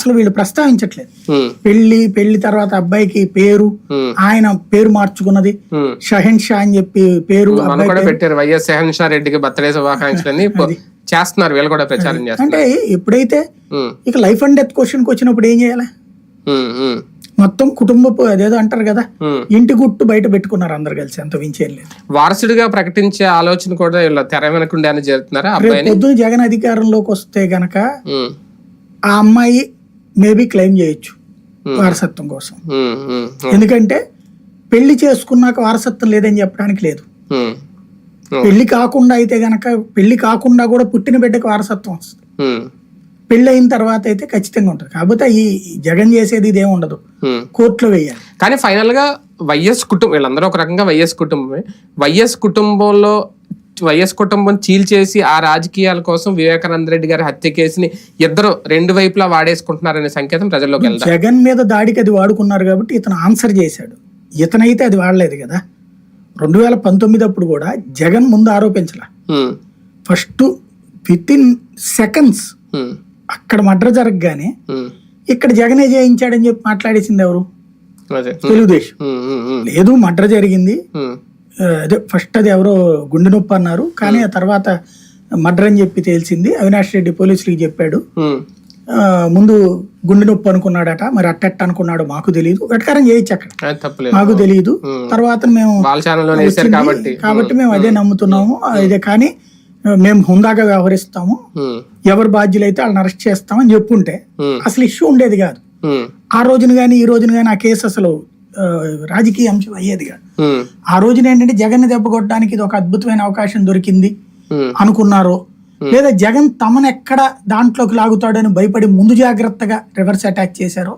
అసలు వీళ్ళు ప్రస్తావించట్లేదు. పెళ్ళి పెళ్ళి తర్వాత అబ్బాయికి పేరు ఆయన పేరు మార్చుకున్నది. షహెన్ షా అని చెప్పి పేరు పెట్టారు వైఎస్ జగన్షా రెడ్డికి బర్త్డే శుభాకాంక్షలు అని చేస్తున్నారు. వీళ్ళు కూడా ప్రచారం చేస్తున్నారు. అంటే ఎప్పుడైతే ఇక లైఫ్ అండ్ డెత్ క్వశ్చన్కి వచ్చినప్పుడు ఏం చేయాలి? మొత్తం కుటుంబపు అదేదో అంటారు కదా. ఇంటి గుట్టు బయట పెట్టుకున్నారు అందరు కలిసి అంత వించేం లేదు. వారసుడిగా ప్రకటించే ఆలోచన కూడా వీళ్ళ తెర వెనకుండే జరుగుతున్నారా పొద్దున జగన్ అధికారంలోకి వస్తే గనక ఆ అమ్మాయి మేబీ క్లెయిమ్ చేయొచ్చు వారసత్వం కోసం. ఉమ్, ఉమ్, ఎందుకంటే పెళ్ళి చేసుకున్నాక వారసత్వం లేదని చెప్పడానికి లేదు. పెళ్ళి కాకుండా అయితే గనక పెళ్ళి కాకుండా కూడా పుట్టిన బిడ్డకి వారసత్వం వస్తుంది. పెళ్ళి అయిన తర్వాత అయితే ఖచ్చితంగా ఉంటుంది. కాకపోతే ఈ జగన్ చేసేది ఇదేం ఉండదు. కోర్టులో వేయాలి. కానీ ఫైనల్గా వైఎస్ కుటుంబం వీళ్ళందరూ ఒక రకంగా వైఎస్ కుటుంబమే. వైఎస్ కుటుంబంలో వైఎస్ కుటుంబం చీల్చేసి ఆ రాజకీయాల కోసం వివేకానంద రెడ్డి గారి హత్య కేసుని ఇద్దరు రెండు వైపులా వాడేసుకుంటున్నారనే సంకేతం ప్రజల్లోకి వెళ్తారు జగన్ మీద దాడికి అది వాడుకున్నారు కాబట్టి ఇతను ఆన్సర్ చేశాడు. ఇతనైతే అది వాడలేదు కదా. రెండు వేల పంతొమ్మిది అప్పుడు కూడా జగన్ ముందు ఆరోపించలే. ఫస్ట్ విత్ ఇన్ సెకండ్స్ అక్కడ మర్డర్ జరగగానే ఇక్కడ జగనే జయించాడని చెప్పి మాట్లాడేసింది ఎవరు? తెలుగుదేశం. లేదు మర్డర్ జరిగింది. అదే ఫస్ట్ అది ఎవరో గుండె నొప్పి అన్నారు. కానీ ఆ తర్వాత మర్డర్ అని చెప్పి తేల్చింది అవినాష్ రెడ్డి పోలీసులకి చెప్పాడు. ముందు గుండె నొప్పి అనుకున్నాడట. మరి అట్టెట్ట అనుకున్నాడు మాకు తెలియదు వెటకారం చేయొచ్చు అక్కడ. అది మాకు తెలియదు తర్వాత మేము కాబట్టి. మేము. అదే నమ్ముతున్నాము. ఇదే కానీ మేము హుందాగా వ్యవహరిస్తాము. ఎవరు బాధ్యులైతే వాళ్ళని అరెస్ట్ చేస్తామని చెప్పుంటే అసలు ఇష్యూ ఉండేది కాదు. ఆ రోజున కానీ ఈ రోజున కానీ ఆ కేసు అసలు రాజకీయ అంశం అయ్యేది కాదు. ఆ రోజున ఏంటంటే జగన్ దెబ్బ కొట్టడానికి ఇది ఒక అద్భుతమైన అవకాశం దొరికింది అనుకున్నారు లేదా జగన్ తమను ఎక్కడ దాంట్లోకి లాగుతాడని భయపడి ముందు జాగ్రత్తగా రివర్స్ అటాక్ చేశారో